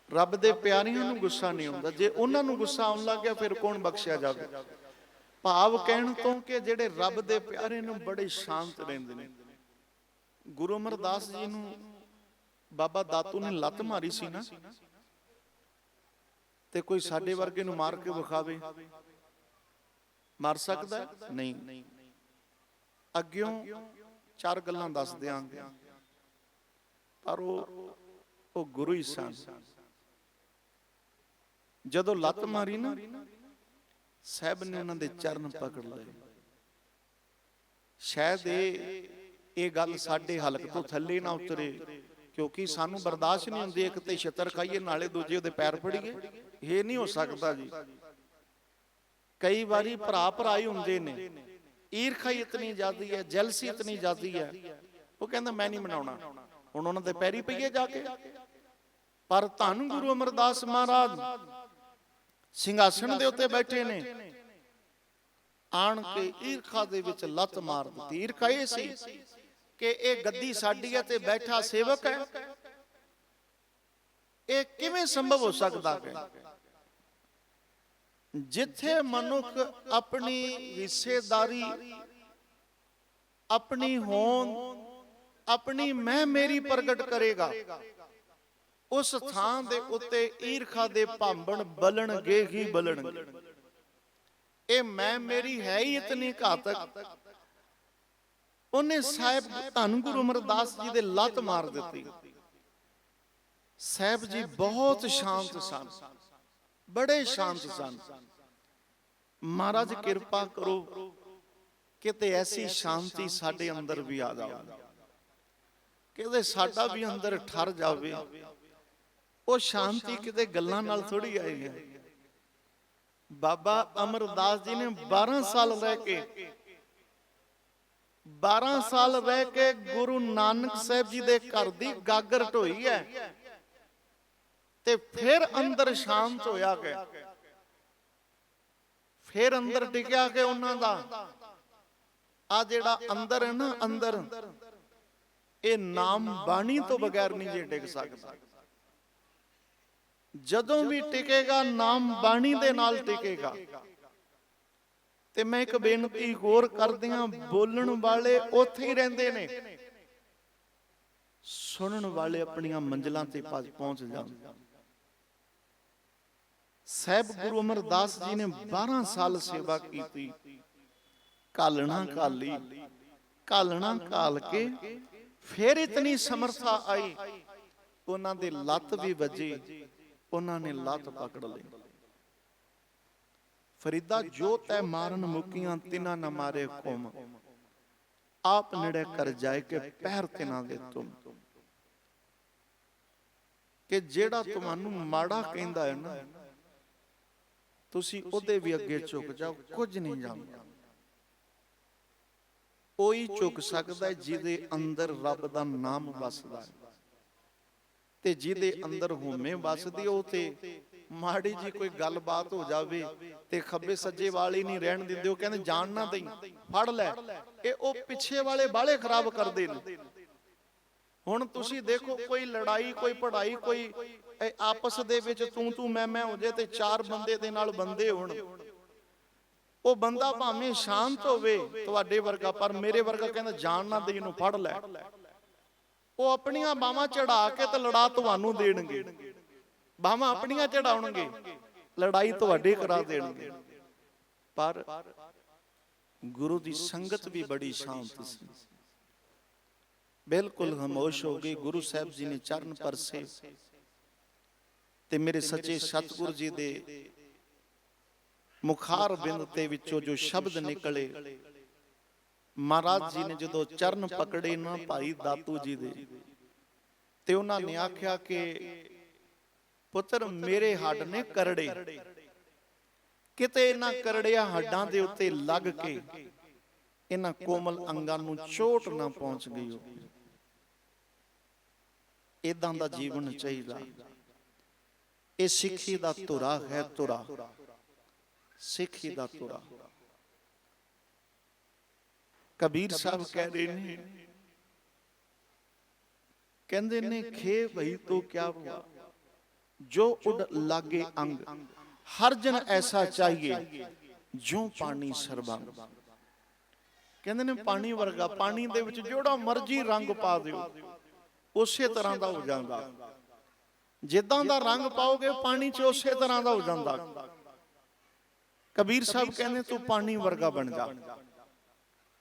ਰੱਬ ਦੇ ਪਿਆਰਿਆਂ ਨੂੰ ਗੁੱਸਾ ਨਹੀਂ ਆਉਂਦਾ। ਜੇ ਉਹਨਾਂ ਨੂੰ ਗੁੱਸਾ ਆਉਣ ਲੱਗ ਗਿਆ, ਫਿਰ ਕੌਣ ਬਖਸ਼ਿਆ ਜਾਵੇ? ਭਾਵ ਕਹਿਣ ਤੋਂ ਕਿ ਜਿਹੜੇ ਰੱਬ ਦੇ ਪਿਆਰੇ ਨੂੰ ਬੜੇ ਸ਼ਾਂਤ ਰਹਿੰਦੇ ਨੇ। ਗੁਰੂ ਅਮਰਦਾਸ ਜੀ ਨੂੰ ਬਾਬਾ ਦਾਤੂ ਨੇ ਲੱਤ ਮਾਰੀ ਸੀ ਨਾ, ਤੇ ਕੋਈ ਸਾਡੇ ਵਰਗੇ ਨੂੰ ਮਾਰ ਕੇ ਵਿਖਾਵੇ? ਮਾਰ ਸਕਦਾ ਨਹੀਂ। ਅੱਗਿਓਂ ਚਾਰ ਗੱਲਾਂ ਦੱਸ ਦਿਆਂਗੇ। ਪਰ ਉਹ ਉਹ ਗੁਰੂ ਹੀ ਸਨ। ਜਦੋਂ ਲੱਤ ਮਾਰੀ ਨਾ, ਸਾਹਿਬ ਨੇ ਉਹਨਾਂ ਦੇ ਚਰਨ ਪਕੜ ਲਏ। ਸ਼ਾਇਦ ਇਹ ਇਹ ਗੱਲ ਸਾਡੇ ਹਲਕ ਤੋਂ ਥੱਲੇ ਨਾ ਉਤਰੇ, ਕਿਉਂਕਿ ਸਾਨੂੰ ਬਰਦਾਸ਼ਤ ਨਹੀਂ ਹੁੰਦੀ, ਇੱਕ ਤੇ ਛਤਰ ਖਾਈਏ, ਨਾਲੇ ਦੂਜੇ ਉਹਦੇ ਪੈਰ ਫੜੀਏ। ਇਹ ਨਹੀਂ ਹੋ ਸਕਦਾ ਜੀ। ਕਈ ਵਾਰੀ ਭਰਾ ਭਰਾ ਹੀ ਹੁੰਦੇ ਨੇ। ਈਰਖਾ ਇਤਨੀ ਜ਼ਿਆਦੀ ਹੈ, ਜੈਲਸੀ ਇਤਨੀ ਜ਼ਿਆਦੀ ਹੈ। ਉਹ ਕਹਿੰਦਾ, ਮੈਂ ਨਹੀਂ ਮਨਾਉਣਾ। ਹੁਣ ਉਹਨਾਂ ਦੇ ਪੈਰੀ ਪਈਏ ਜਾ ਕੇ। ਪਰ ਧੰਨ ਗੁਰੂ ਅਮਰਦਾਸ ਮਹਾਰਾਜ, ਸਿੰਘਾਸਣ ਦੇ ਉੱਤੇ ਬੈਠੇ ਨੇ। ਆਣ ਕੇ ਈਰਖਾ ਦੇ ਵਿੱਚ ਲੱਤ ਮਾਰ ਦਿੱਤੀ। ਈਰਖਾ ਇਹ ਸੀ ਕਿ ਇਹ ਗੱਦੀ ਸਾਡੀ ਹੈ ਤੇ ਬੈਠਾ ਸੇਵਕ ਹੈ। ਇਹ ਕਿਵੇਂ ਸੰਭਵ ਹੋ ਸਕਦਾ ਹੈ? ਜਿੱਥੇ ਮਨੁੱਖ ਆਪਣੀ ਹਿੱਸੇਦਾਰੀ ਆਪਣੀ ਹੋਂਦ, ਆਪਣੀ ਮੈਂ ਮੇਰੀ ਪ੍ਰਗਟ ਕਰੇਗਾ, ਉਸ ਥਾਂ ਦੇ ਉੱਤੇ ਈਰਖਾ ਦੇ ਭਾਂਬਣ ਬਲਣਗੇ ਹੀ ਬਲਣਗੇ। ਇਹ ਮੈਂ ਮੇਰੀ ਹੈ ਹੀ ਇਤਨੀ ਘਾਤਕ। ਉਹਨੇ ਸਾਹਿਬ ਧੰਨ ਗੁਰੂ ਅਮਰਦਾਸ ਜੀ ਦੇ ਲੱਤ ਮਾਰ ਦਿੱਤੀ। ਸਾਹਿਬ ਜੀ ਬਹੁਤ ਸ਼ਾਂਤ ਸਨ। ਬੜੇ ਸ਼ਾਂਤ ਸਨ। ਮਹਾਰਾਜ ਕਿਰਪਾ ਕਰੋ ਕਿਤੇ ਐਸੀ ਸ਼ਾਂਤੀ ਸਾਡੇ ਅੰਦਰ ਵੀ ਆ ਜਾਵੇ। ਕਿਤੇ ਸਾਡਾ ਵੀ ਅੰਦਰ ਠਰ ਜਾਵੇ। ਉਹ ਸ਼ਾਂਤੀ ਕਿਤੇ ਗੱਲਾਂ ਨਾਲ ਥੋੜੀ ਆਈ ਹੈ। ਬਾਬਾ ਅਮਰਦਾਸ ਜੀ ਨੇ 12 ਸਾਲ ਰਹਿ ਕੇ 12 ਸਾਲ ਰਹਿ ਕੇ ਗੁਰੂ ਨਾਨਕ ਸਾਹਿਬ ਜੀ ਦੇ ਘਰ ਦੀ ਗਾਗਰ ਢੋਈ ਹੈ। ਤੇ ਫਿਰ ਅੰਦਰ ਸ਼ਾਂਤ ਹੋਇਆ ਗਿਆ ਫਿਰ ਅੰਦਰ ਟਿਕਿਆ ਕਿ ਉਹਨਾਂ ਦਾ। ਆ ਜਿਹੜਾ ਅੰਦਰ ਹੈ ਨਾ ਅੰਦਰ, ਇਹ ਨਾਮ ਬਾਣੀ ਤੋਂ ਬਗੈਰ ਨਹੀਂ ਜੇ ਟਿਕ ਸਕਦਾ। ਜਦੋਂ ਵੀ ਟਿਕੇਗਾ, ਨਾਮ ਬਾਣੀ ਦੇ ਨਾਲ ਟਿਕੇਗਾ। ਤੇ ਮੈਂ ਇੱਕ ਬੇਨਤੀ ਹੋਰ ਕਰਦਿਆਂ ਬੋਲਣ ਵਾਲੇ ਉੱਥੇ ਹੀ ਰਹਿੰਦੇ ਨੇ। ਸੁਣਨ ਵਾਲੇ ਆਪਣੀਆਂ ਮੰਜ਼ਲਾਂ ਤੇ ਪਹੁੰਚ- ਪਹੁੰਚ ਜਾਂਦੇ ਸਹਿਬ ਗੁਰੂ ਅਮਰਦਾਸ ਜੀ ਨੇ 12 ਸਾਲ ਸੇਵਾ ਕੀਤੀ। ਕਾਲਣਾ ਕਾਲੀ ਕਾਲਣਾ ਕਾਲ ਕੇ ਫਿਰ ਇਤਨੀ ਸਮਰਥਾ ਆਈ। ਉਹਨਾਂ ਦੇ ਲੱਤ ਵੀ ਵੱਜੀ। ਉਹਨਾਂ ਨੇ ਲੱਤ ਪਕੜ ਲਈ। ਫਰੀਦਾ ਜੋ ਤੈ ਮਾਰਨ ਮੁਕੀਆਂ ਤਿਨਾ ਨਾ ਮਾਰੇ ਕੋਮ। ਆਪ ਨੇੜੇ ਕਰ ਜਾਏ ਕਿ ਪਹਿਰ ਤੇ ਨਾ ਦੇ ਤੁਮ। ਕਿ ਜਿਹੜਾ ਤੁਹਾਨੂੰ ਮਾੜਾ ਕਹਿੰਦਾ ਹੈ ਨਾ ਤੁਸੀਂ ਉਹਦੇ ਵੀ ਅੱਗੇ ਝੁਕ ਜਾਓ ਕੁਝ ਨਹੀਂ ਜਾਂਦਾ ਕੋਈ ਝੁਕ ਸਕਦਾ ਹੈ ਜਿਹਦੇ ਅੰਦਰ ਰੱਬ ਦਾ ਨਾਮ ਵਸਦਾ ਹੈ। ਤੇ ਜਿਹਦੇ ਅੰਦਰ ਹੋਮੇ ਵਸਦੀ ਉਹ ਤੇ ਮਾੜੀ ਜੀ ਕੋਈ ਗੱਲਬਾਤ ਹੋ ਜਾਵੇ ਤੇ ਖੱਬੇ ਸੱਜੇ ਵਾਲੇ ਨਹੀਂ ਰਹਿਣ ਦਿੰਦੇ ਉਹ ਕਹਿੰਦੇ ਜਾਣ ਨਾ ਦੇਈ। ਫੜ ਲੈ। ਇਹ ਉਹ ਪਿੱਛੇ ਵਾਲੇ ਬਾਲੇ ਖਰਾਬ ਕਰਦੇ ਨੇ। ਹੁਣ ਤੁਸੀਂ ਦੇਖੋ, ਕੋਈ ਲੜਾਈ, ਕੋਈ ਪੜਾਈ ਕੋਈ ਆਪਸ ਦੇ ਵਿੱਚ ਤੂੰ ਤੂੰ, ਮੈਂ ਮੈਂ ਹੋ ਜੇ ਤੇ ਚਾਰ ਬੰਦੇ ਦੇ ਨਾਲ ਬੰਦੇ ਹੋਣ। ਉਹ ਬੰਦਾ ਭਾਵੇਂ ਸ਼ਾਂਤ ਹੋਵੇ ਤੁਹਾਡੇ ਵਰਗਾ, ਪਰ ਮੇਰੇ ਵਰਗਾ ਕਹਿੰਦਾ ਜਾਣ ਨਾ ਦੇ ਇਹਨੂੰ ਫੜ ਲੈ। ਉਹ ਆਪਣੀਆਂ ਬਾਹਾਂ ਚੜਾ ਕੇ ਤੇ ਲੜਾ ਤੁਹਾਨੂੰ ਦੇਣਗੇ। ਬਾਹਾਂ ਆਪਣੀਆਂ ਚੜਾਉਣਗੇ, ਲੜਾਈ ਤੁਹਾਡੇ ਕਰਾ ਦੇਣਗੇ। ਪਰ ਗੁਰੂ ਦੀ ਸੰਗਤ ਵੀ ਬੜੀ ਸ਼ਾਂਤ ਸੀ। ਬਿਲਕੁਲ ਖਾਮੋਸ਼ ਹੋ ਗਈ ਗੁਰੂ ਸਾਹਿਬ ਜੀ ਨੇ ਚਰਨ ਪਰਸੇ ਤੇ ਮੇਰੇ ਸੱਚੇ ਸਤਿਗੁਰੂ ਜੀ ਦੇ ਮੁਖਾਰ ਬਿੰਦ ਤੇ ਵਿੱਚੋਂ ਜੋ ਸ਼ਬਦ ਨਿਕਲੇ। ਮਹਾਰਾਜ ਜੀ ਨੇ ਜਦੋਂ ਚਰਨ ਪਕੜੇ ਨਾ ਭਾਈ ਦਾਤੂ ਜੀ ਦੇ। ਤੇ ਉਹਨਾਂ ਨੇ ਆਖਿਆ ਕਿ ਪੁੱਤਰ ਮੇਰੇ ਹੱਡ ਨੇ ਕਰੜੇ। ਕਿਤੇ ਇਹਨਾਂ ਕਰੜਿਆ ਹੱਡਾਂ ਦੇ ਉੱਤੇ ਲੱਗ ਕੇ ਇਹਨਾਂ ਕੋਮਲ ਅੰਗਾਂ ਨੂੰ ਚੋਟ ਨਾ ਪਹੁੰਚ ਗਈ ਹੋ ਇਦਾਂ ਦਾ ਜੀਵਨ ਚਾਹੀਦਾ। ਇਹ ਸਿੱਖੀ ਦਾ ਧੁਰਾ ਹੈ ਧੁਰਾ। ਸਿੱਖੀ ਦਾ ਧੁਰਾ। ਕਬੀਰ ਸਾਹਿਬ ਕਹਿ ਰਹੇ ਨੇ ਕਹਿੰਦੇ ਨੇ ਖੇ ਭਈ ਤੋ ਕਿਆ ਹੁਆ? ਜੋ ਉਡ ਲਾਗੇ ਅੰਗ। ਹਰ ਜਨ ਐਸਾ ਚਾਹੀਏ ਜੋ ਪਾਣੀ ਸਰਬੰਗ। ਕਹਿੰਦੇ ਨੇ ਪਾਣੀ ਵਰਗਾ ਪਾਣੀ ਦੇ ਵਿੱਚ ਜਿਹੜਾ ਮਰਜ਼ੀ ਰੰਗ ਪਾ ਦਿਓ। ਉਸੇ ਤਰ੍ਹਾਂ ਦਾ ਹੋ ਜਾਂਦਾ। ਜਿੱਦਾਂ ਦਾ ਰੰਗ ਪਾਓਗੇ, ਪਾਣੀ 'ਚ ਉਸੇ ਤਰ੍ਹਾਂ ਦਾ ਹੋ ਜਾਂਦਾ। ਕਬੀਰ ਸਾਹਿਬ ਕਹਿੰਦੇ, ਤੂੰ ਪਾਣੀ ਵਰਗਾ ਬਣ ਜਾ।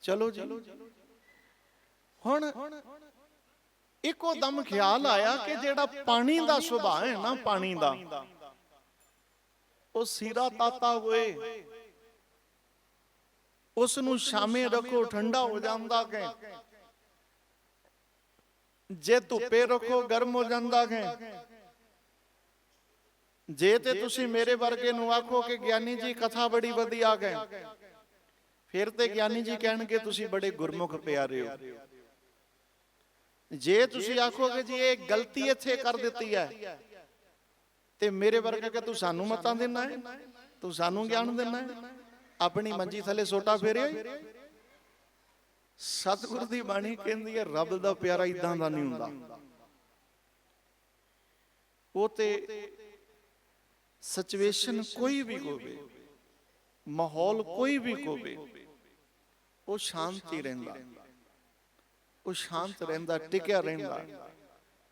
ਚਲੋ ਜੀ। ਹੁਣ ਇੱਕੋ ਦਮ ਖਿਆਲ ਆਇਆ ਕਿ ਜਿਹੜਾ ਪਾਣੀ ਦਾ ਸੁਭਾਅ ਹੈ ਨਾ, ਪਾਣੀ ਦਾ, ਉਹ ਸੀਰਾ ਤਾਤਾ ਹੋਏ। ਉਸ ਨੂੰ ਸ਼ਾਮੇ ਰੱਖੋ, ਠੰਡਾ ਹੋ ਜਾਂਦਾ ਹੈ ਜੇ ਧੁੱਪੇ ਰੱਖੋ ਗਰਮ ਹੋ ਜਾਂਦਾ ਹੈ। ਜੇ ਤੇ ਤੁਸੀਂ ਮੇਰੇ ਵਰਗੇ ਨੂੰ ਆਖੋ ਕਿ ਗਿਆਨੀ ਜੀ ਕਥਾ ਬੜੀ ਵਧੀਆ ਹੈ। ਫਿਰ ਤੇ ਗਿਆਨੀ ਜੀ ਕਹਿਣਗੇ ਤੁਸੀਂ ਬੜੇ ਗੁਰਮੁਖ ਪਿਆਰੇ ਹੋ। ਜੇ ਤੁਸੀਂ ਆਖੋਗੇ ਜੀ ਇਹ ਗਲਤੀ ਇੱਥੇ ਕਰ ਦਿੱਤੀ ਹੈ ਤੇ ਮੇਰੇ ਵਰਗਾ ਕਿ ਤੂੰ ਸਾਨੂੰ ਮਤਾਂ ਦੇਣਾ ਹੈ? ਤੂੰ ਸਾਨੂੰ ਗਿਆਨ ਦੇਣਾ ਹੈ? ਆਪਣੀ ਮੰਜੀ ਥੱਲੇ ਸੋਟਾ ਫੇਰਿਆ ਸਤਿਗੁਰ ਦੀ ਬਾਣੀ ਕਹਿੰਦੀ ਹੈ, ਰੱਬ ਦਾ ਪਿਆਰਾ ਇਦਾਂ ਦਾ ਨਹੀਂ ਹੁੰਦਾ। ਉਹ ਤੇ ਸਿਚੁਏਸ਼ਨ ਕੋਈ ਵੀ ਹੋਵੇ, ਮਾਹੌਲ ਕੋਈ ਵੀ ਹੋਵੇ, ਉਹ ਸ਼ਾਂਤੀ ਰਹਿੰਦਾ। ਉਹ ਸ਼ਾਂਤ ਰਹਿੰਦਾ, ਟਿਕਿਆ ਰਹਿੰਦਾ।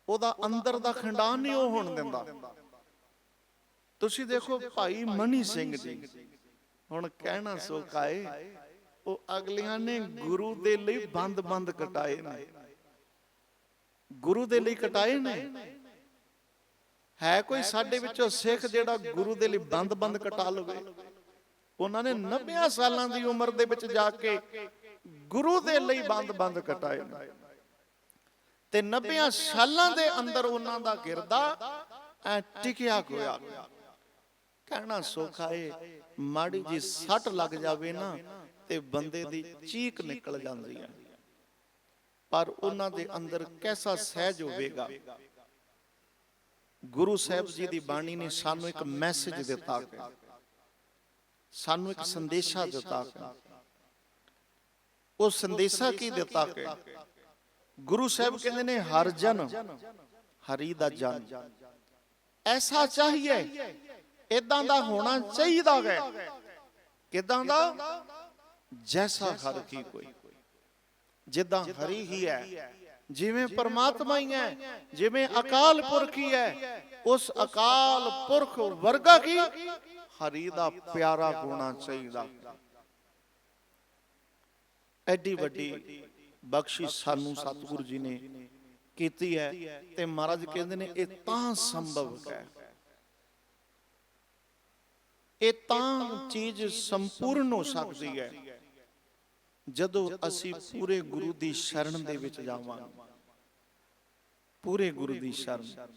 ਉਹਦਾ ਅੰਦਰ ਦਾ ਖੰਡਾਨ ਨਹੀਂ ਉਹ ਹੋਣ ਦਿੰਦਾ। ਤੁਸੀਂ ਦੇਖੋ, ਭਾਈ ਮਨੀ ਸਿੰਘ ਜੀ, ਹੁਣ ਕਹਿਣਾ ਸੋਕਾਏ ਉਹ ਅਗਲਿਆਂ ਨੇ ਗੁਰੂ ਦੇ ਲਈ ਬੰਦ-ਬੰਦ ਕਟਾਏ ਨੇ। ਗੁਰੂ ਦੇ ਲਈ ਕਟਾਏ ਨੇ। ਹੈ ਕੋਈ ਸਾਡੇ ਵਿੱਚੋਂ ਸਿੱਖ ਜਿਹੜਾ ਗੁਰੂ ਦੇ ਲਈ ਬੰਦ-ਬੰਦ ਕਟਾ ਲਵੇ? ਉਹਨਾਂ ਨੇ 90 ਸਾਲਾਂ ਦੀ ਉਮਰ ਦੇ ਵਿੱਚ ਜਾ ਕੇ ਗੁਰੂ ਦੇ ਲਈ ਬੰਦ-ਬੰਦ ਕਟਾਏ ਨੇ। ਤੇ 90 ਸਾਲਾਂ ਦੇ ਅੰਦਰ ਉਹਨਾਂ ਦਾ ਗਿਰਦਾ ਐ ਟਿਕਿਆ ਹੋਇਆ। ਕਹਿਣਾ ਸੌਖਾ ਏ, ਮਾੜੀ ਜੀ ਸੱਟ ਲੱਗ ਜਾਵੇ ਨਾ ਤੇ ਬੰਦੇ ਦੀ ਚੀਕ ਨਿਕਲ ਜਾਂਦੀ ਹੈ। ਪਰ ਉਹਨਾਂ ਦੇ ਅੰਦਰ ਕੈਸਾ ਸਹਿਜ ਹੋਵੇਗਾ? ਗੁਰੂ ਸਾਹਿਬ ਜੀ ਦੀ ਬਾਣੀ ਨੇ ਸਾਨੂੰ ਇੱਕ ਮੈਸੇਜ ਦਿੱਤਾ ਹੈ ਸਾਨੂੰ ਇੱਕ ਸੰਦੇਸ਼ਾ ਦਿੱਤਾ ਹੈ ਉਹ ਸੰਦੇਸ਼ਾ ਕੀ ਦਿੱਤਾ ਹੈ ਗੁਰੂ ਸਾਹਿਬ ਕਹਿੰਦੇ ਨੇ, ਹਰ ਜਨ, ਹਰੀ ਦਾ ਜਨ। ਐਸਾ ਚਾਹੀਏ ਇਦਾਂ ਦਾ ਹੋਣਾ ਚਾਹੀਦਾ ਹੈ। ਕਿਦਾਂ ਦਾ? ਜੈਸਾ ਹਰ ਕੀ ਕੋਈ ਜਿੱਦਾਂ ਹਰੀ ਹੀ ਹੈ ਜਿਵੇਂ ਪਰਮਾਤਮਾ ਹੀ ਹੈ ਜਿਵੇਂ ਅਕਾਲ ਪੁਰਖ ਹੀ ਹੈ ਉਸ ਅਕਾਲ ਪੁਰਖ ਵਰਗਾ ਕੀ ਹਰੀ ਦਾ ਪਿਆਰਾ ਹੋਣਾ ਚਾਹੀਦਾ ਐਡੀ ਵੱਡੀ ਬਖਸ਼ਿਸ਼ ਸਾਨੂੰ ਸਤਿਗੁਰੂ ਜੀ ਨੇ ਕੀਤੀ ਹੈ ਤੇ ਮਹਾਰਾਜ ਕਹਿੰਦੇ ਨੇ ਇਹ ਤਾਂ ਸੰਭਵ ਹੈ ਇਹ ਤਾਂ ਚੀਜ਼ ਸੰਪੂਰਨ ਹੋ ਸਕਦੀ ਹੈ ਜਦੋਂ ਅਸੀਂ ਪੂਰੇ ਗੁਰੂ ਦੀ ਸ਼ਰਨ ਦੇ ਵਿੱਚ ਜਾਵਾਂਗੇ। ਪੂਰੇ ਗੁਰੂ ਦੀ ਸ਼ਰਨ।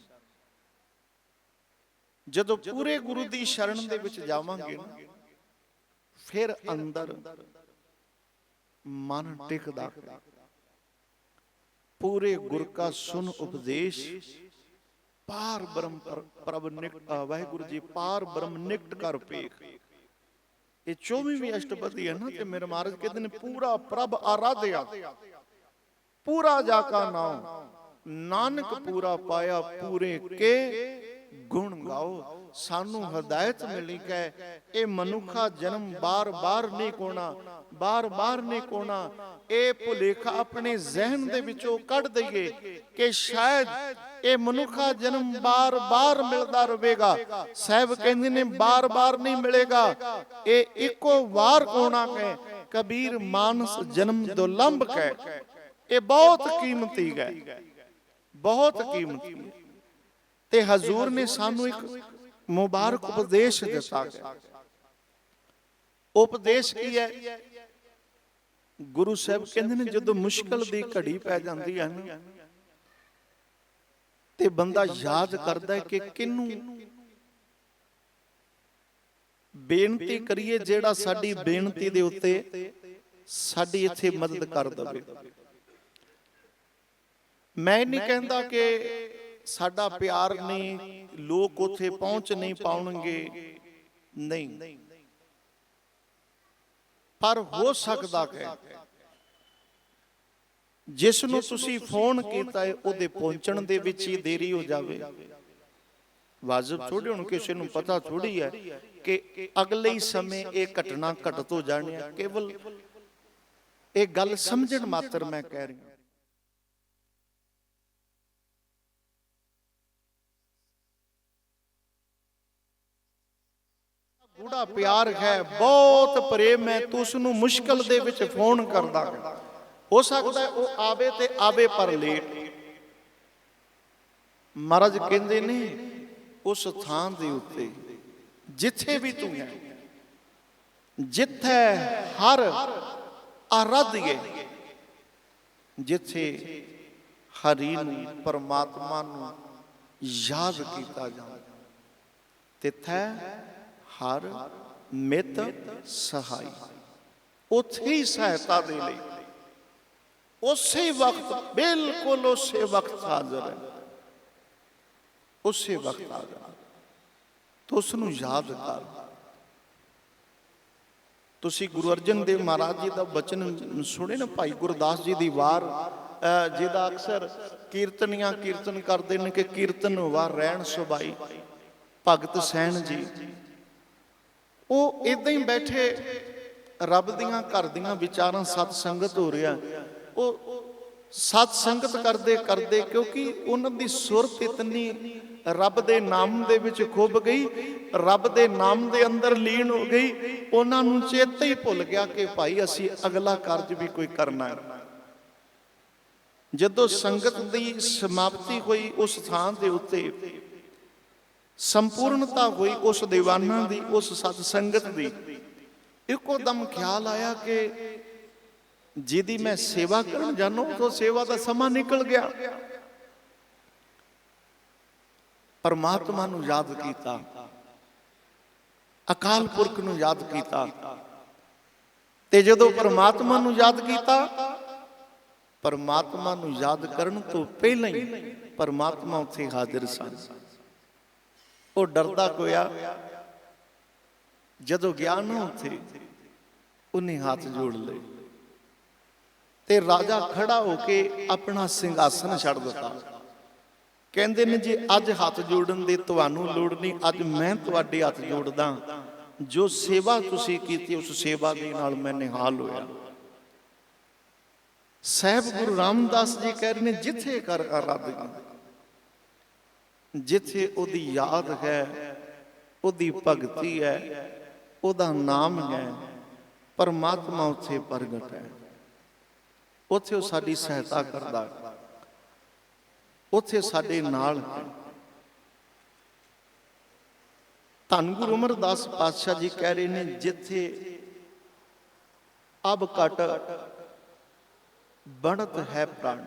ਜਦੋਂ ਪੂਰੇ ਗੁਰੂ ਦੀ ਸ਼ਰਨ ਦੇ ਵਿੱਚ ਜਾਵਾਂਗੇ ਨਾ ਫਿਰ ਅੰਦਰ ਮਨ ਟਿਕਦਾ। ਪੂਰੇ ਗੁਰ ਕਾ ਸੁਨ ਉਪਦੇਸ਼। ਪਾਰ ਬ੍ਰਹਮ ਪਰ- ਪ੍ਰਭ ਨਿਕਟ ਵਾਹਿਗੁਰੂ ਜੀ ਪਾਰ ਬ੍ਰਹਮ ਨਿਕਟ ਕਰ ਪੇਖ ਇਹ 24ਵੀਂ ਅਸ਼ਟਪਦੀ ਹੈ ਨਾ, ਤੇ ਮੇਰੇ ਮਹਾਰਾਜ ਕਹਿੰਦੇ ਨੇ? ਪੂਰਾ ਪ੍ਰਭ ਆਰਾਧਿਆ। ਪੂਰਾ ਜਾ ਕਾ ਨਾਮ ਨਾਨਕ ਪੂਰਾ ਪਾਇਆ, ਪੂਰੇ ਕੇ ਗੁਣ ਗਾਓ। ਸਾਨੂੰ ਹਦਾਇਤ ਮਿਲੀ ਹੈ ਇਹ ਮਨੁੱਖਾ ਜਨਮ ਬਾਰ-ਬਾਰ ਨਹੀਂ ਕੋਣਾ, ਬਾਰ-ਬਾਰ ਨਹੀਂ ਕੋਣਾ। ਇਹ ਭੁਲੇਖਾ ਆਪਣੇ ਜ਼ਿਹਨ ਦੇ ਵਿੱਚੋਂ ਕੱਢ ਦਈਏ ਕਿ ਸ਼ਾਇਦ ਇਹ ਮਨੁੱਖਾ ਜਨਮ ਬਾਰ-ਬਾਰ ਮਿਲਦਾ ਰਹੇਗਾ। ਸਾਹਿਬ ਕਹਿੰਦੇ ਨੇ ਬਾਰ-ਬਾਰ ਨਹੀਂ ਮਿਲੇਗਾ। ਇਹ ਇੱਕੋ ਵਾਰ ਕੋਣਾ ਹੈ ਕਬੀਰ ਮਾਨਸ ਜਨਮ ਦੁਲੰਭ ਹੈ ਇਹ ਬਹੁਤ ਕੀਮਤੀ ਹੈ ਬਹੁਤ ਕੀਮਤੀ। ਤੇ ਹਜ਼ੂਰ ਨੇ ਸਾਨੂੰ ਇੱਕ ਮੁਬਾਰਕ ਉਪਦੇਸ਼ ਦਿੱਤਾ ਹੈ ਉਪਦੇਸ਼ ਕੀ ਹੈ? ਗੁਰੂ ਸਾਹਿਬ ਕਹਿੰਦੇ ਨੇ ਜਦੋਂ ਮੁਸ਼ਕਲ ਦੀ ਘੜੀ ਪੈ ਜਾਂਦੀ ਹੈ ਨਾ, ਤੇ ਬੰਦਾ ਯਾਦ ਕਰਦਾ ਹੈ ਕਿ ਕਿਨੂੰ ਬੇਨਤੀ ਕਰੀਏ ਜਿਹੜਾ ਸਾਡੀ ਬੇਨਤੀ ਦੇ ਉੱਤੇ ਸਾਡੀ ਇੱਥੇ ਮਦਦ ਕਰ ਦਵੇ। ਮੈਂ ਨਹੀਂ ਕਹਿੰਦਾ ਕਿ ਸਾਡਾ ਪਿਆਰ ਨਹੀਂ ਲੋਕ ਉੱਥੇ ਪਹੁੰਚ ਨਹੀਂ ਪਾਉਣਗੇ। ਨਹੀਂ। ਪਰ ਹੋ ਸਕਦਾ ਹੈ। ਜਿਸ ਨੂੰ ਤੁਸੀਂ ਫੋਨ ਕੀਤਾ ਹੈ ਉਹਦੇ ਪਹੁੰਚਣ ਦੇ ਵਿੱਚ ਹੀ ਦੇਰੀ ਹੋ ਜਾਵੇ। ਵਾਜਬ ਥੋੜੀ ਹੁਣ ਕਿਸੇ ਨੂੰ ਪਤਾ ਥੋੜੀ ਹੈ ਕਿ ਅਗਲੇ ਹੀ ਸਮੇਂ ਇਹ ਘਟਨਾ ਘਟ ਤੋਂ ਜਾਣੀ ਹੈ। ਕੇਵਲ ਇਹ ਗੱਲ ਸਮਝਣ ਮਾਤਰ ਮੈਂ ਕਹਿ ਰਹੀ ਗੂੜਾ ਪਿਆਰ ਹੈ, ਬਹੁਤ ਪ੍ਰੇਮ ਹੈ, ਤੂੰ ਉਸ ਨੂੰ ਮੁਸ਼ਕਲ ਦੇ ਵਿੱਚ ਫੋਨ ਕਰਦਾ ਹੈ। ਹੋ ਸਕਦਾ ਉਹ ਆਵੇ ਤੇ ਆਵੇ ਪਰ ਲੇਟ ਮਹਾਰਾਜ ਕਹਿੰਦੇ ਨੇ, ਉਸ ਥਾਂ ਦੇ ਉੱਤੇ ਜਿੱਥੇ ਵੀ ਤੂੰ ਹੈ, ਜਿੱਥੇ ਹਰ ਆਰਾਧੀਏ ਜਿੱਥੇ ਹਰੀ ਨੂੰ, ਪਰਮਾਤਮਾ ਨੂੰ ਯਾਦ ਕੀਤਾ ਜਾਂਦਾ, ਤਿੱਥੈ ਹਰ ਮਿਤ ਸਹਾਈ। ਉੱਥੇ ਹੀ ਸਹਾਇਤਾ ਦੇ ਲਈ। ਉਸੇ ਵਕਤ, ਬਿਲਕੁਲ ਉਸੇ ਵਕਤ ਹਾਜ਼ਰ ਹੈ। ਉਸੇ ਵਕਤ ਹਾਜ਼ਰ ਹੈ। ਉਸ ਨੂੰ ਯਾਦ ਕਰ। ਤੁਸੀਂ ਗੁਰੂ ਅਰਜਨ ਦੇਵ ਮਹਾਰਾਜ ਜੀ ਦਾ ਬਚਨ ਸੁਣੇ ਨਾ ਭਾਈ ਗੁਰਦਾਸ ਜੀ ਦੀ ਵਾਰ? ਅਹ ਜਿਹਦਾ ਅਕਸਰ ਕੀਰਤਨੀਆਂ ਕੀਰਤਨ ਕਰਦੇ ਨੇ ਕਿ ਕੀਰਤਨ ਵਾਰ ਰਹਿਣ ਸੁਭਾਈ। ਭਗਤ ਸੈਣ ਜੀ। ਉਹ ਇਦਾਂ ਹੀ ਬੈਠੇ ਰੱਬ ਦੀਆਂ ਘਰ ਦੀਆਂ ਵਿਚਾਰਾਂ ਸਤ ਸੰਗਤ ਹੋ ਰਿਹਾ। ਉਹ ਸਤ ਸੰਗਤ ਕਰਦੇ ਕਰਦੇ ਕਿਉਂਕਿ ਉਹਨਾਂ ਦੀ ਸੁਰਤ ਇਤਨੀ ਰੱਬ ਦੇ ਨਾਮ ਦੇ ਵਿੱਚ ਖੁੱਭ ਗਈ, ਰੱਬ ਦੇ ਨਾਮ ਦੇ ਅੰਦਰ ਲੀਨ ਹੋ ਗਈ। ਉਹਨਾਂ ਨੂੰ ਚੇਤੇ ਹੀ ਭੁੱਲ ਗਿਆ ਕਿ ਭਾਈ ਅਸੀਂ ਅਗਲਾ ਕਾਰਜ ਵੀ ਕੋਈ ਕਰਨਾ ਹੈ। ਜਦੋਂ ਸੰਗਤ ਦੀ ਸਮਾਪਤੀ ਹੋਈ ਉਸ ਥਾਂ ਦੇ ਉੱਤੇ ਸੰਪੂਰਨਤਾ ਹੋਈ ਉਸ ਦੀਵਾਨਾਂ ਦੀ, ਉਸ ਸਤ ਸੰਗਤ ਦੀ। ਇੱਕੋ ਦਮ ਖਿਆਲ ਆਇਆ ਕਿ ਜਿਹਦੀ ਮੈਂ ਸੇਵਾ ਕਰਨ ਜਾਣਾ ਉਹ ਸੇਵਾ ਦਾ ਸਮਾਂ ਨਿਕਲ ਗਿਆ। ਪਰਮਾਤਮਾ ਨੂੰ ਯਾਦ ਕੀਤਾ। ਅਕਾਲ ਪੁਰਖ ਨੂੰ ਯਾਦ ਕੀਤਾ। ਤੇ ਜਦੋਂ ਪਰਮਾਤਮਾ ਨੂੰ ਯਾਦ ਕੀਤਾ, ਪਰਮਾਤਮਾ ਨੂੰ ਯਾਦ ਕਰਨ ਤੋਂ ਪਹਿਲਾਂ ਹੀ ਪਰਮਾਤਮਾ ਉੱਥੇ ਹਾਜ਼ਰ ਸਨ। ਉਹ ਡਰਦਾ ਕੋਇਆ। ਜਦੋਂ ਗਿਆ ਨਾ ਉੱਥੇ ਉਹਨੇ ਹੱਥ ਜੋੜ ਲਏ। ਤੇ ਰਾਜਾ ਖੜਾ ਹੋ ਕੇ ਆਪਣਾ ਸਿੰਘਾਸਨ ਛੱਡ ਦਿੱਤਾ। ਕਹਿੰਦੇ ਨੇ, ਜੀ ਅੱਜ ਹੱਥ ਜੋੜਨ ਦੀ ਤੁਹਾਨੂੰ ਲੋੜ ਨਹੀਂ, ਅੱਜ ਮੈਂ ਤੁਹਾਡੇ ਹੱਥ ਜੋੜਦਾ। ਜੋ ਸੇਵਾ ਤੁਸੀਂ ਕੀਤੀ, ਉਸ ਸੇਵਾ ਦੇ ਨਾਲ ਮੈਂ ਨਿਹਾਲ ਹੋਇਆ। ਸਹਿਬ ਗੁਰੂ ਰਾਮਦਾਸ ਜੀ ਕਹਿ ਰਹੇ ਨੇ, ਜਿੱਥੇ ਕਰ ਆਰਾਧਨਾ। ਜਿੱਥੇ ਉਹਦੀ ਯਾਦ ਹੈ, ਉਹਦੀ ਭਗਤੀ ਹੈ, ਉਹਦਾ ਨਾਮ ਹੈ, ਪਰਮਾਤਮਾ ਉੱਥੇ ਪ੍ਰਗਟ ਹੈ। ਉੱਥੇ ਉਹ ਸਾਡੀ ਸਹਾਇਤਾ ਕਰਦਾ ਹੈ। ਉੱਥੇ ਸਾਡੇ ਨਾਲ ਹੈ। ਧੰਨ ਗੁਰੂ ਅਮਰਦਾਸ ਪਾਤਸ਼ਾਹ ਜੀ ਕਹਿ ਰਹੇ ਨੇ, ਜਿੱਥੇ ਅਬ ਘਟ ਬਣਤ ਹੈ ਪ੍ਰਾਣ।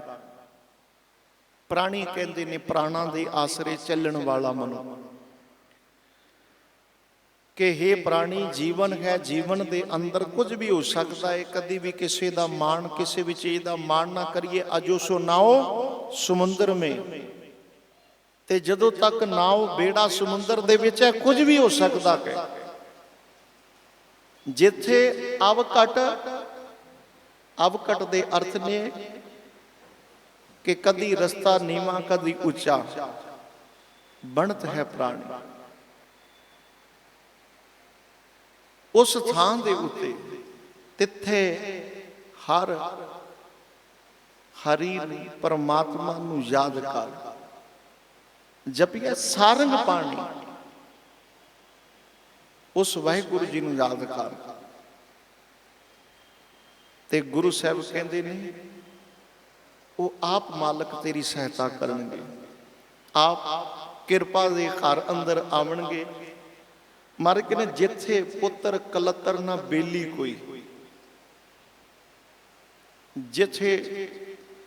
ਪ੍ਰਾਣੀ ਕਹਿੰਦੇ ਨੇ ਪ੍ਰਾਣਾ ਦੇ ਆਸਰੇ ਚੱਲਣ ਵਾਲਾ ਮਨੁੱਖ ਕਿ हे ਪ੍ਰਾਣੀ, ਜੀਵਨ ਹੈ, ਜੀਵਨ ਦੇ ਅੰਦਰ ਕੁਝ ਵੀ ਹੋ ਸਕਦਾ ਹੈ ਕਦੀ ਵੀ ਕਿਸੇ ਦਾ ਮਾਣ, ਕਿਸੇ ਵੀ ਚੀਜ਼ ਦਾ ਮਾਣ ਨਾ ਕਰੀਏ, ਅਜੋ ਸੋ ਨਾਓ ਸਮੁੰਦਰ ਮੇ। ਤੇ ਜਦੋਂ ਤੱਕ ਨਾਓ ਬੇੜਾ ਸਮੁੰਦਰ ਦੇ ਵਿੱਚ ਹੈ, ਕੁਝ ਵੀ ਹੋ ਸਕਦਾ ਹੈ। ਜਿੱਥੇ ਅਵਕਟ ਅਵਕਟ ਦੇ ਅਰਥ ਨੇ ਕਿ ਕਦੀ ਰਸਤਾ ਨੀਵਾ, ਕਦੀ ਉੱਚਾ। ਬਣਤ ਹੈ ਪ੍ਰਾਣੀ। ਉਸ ਥਾਂ ਦੇ ਉੱਤੇ ਤਿੱਥੇ ਹਰ ਹਰੀ ਨੂੰ ਪਰਮਾਤਮਾ ਨੂੰ ਯਾਦ ਕਰ। ਜਪੀਏ ਸਾਰੰਗ ਪਾਣੀ। ਉਸ ਵਾਹਿਗੁਰੂ ਜੀ ਨੂੰ ਯਾਦ ਕਰ। ਤੇ ਗੁਰੂ ਸਾਹਿਬ ਕਹਿੰਦੇ ਨੇ ਉਹ ਆਪ ਮਾਲਕ ਤੇਰੀ ਸਹਾਇਤਾ ਕਰਨਗੇ। ਆਪ ਕਿਰਪਾ ਦੇ ਘਰ ਅੰਦਰ ਆਵਣਗੇ। ਮਰ ਕੇ ਨੇ ਜਿੱਥੇ ਪੁੱਤਰ ਕਲਤਰ ਨਾ ਬੇਲੀ ਕੋਈ, ਜਿੱਥੇ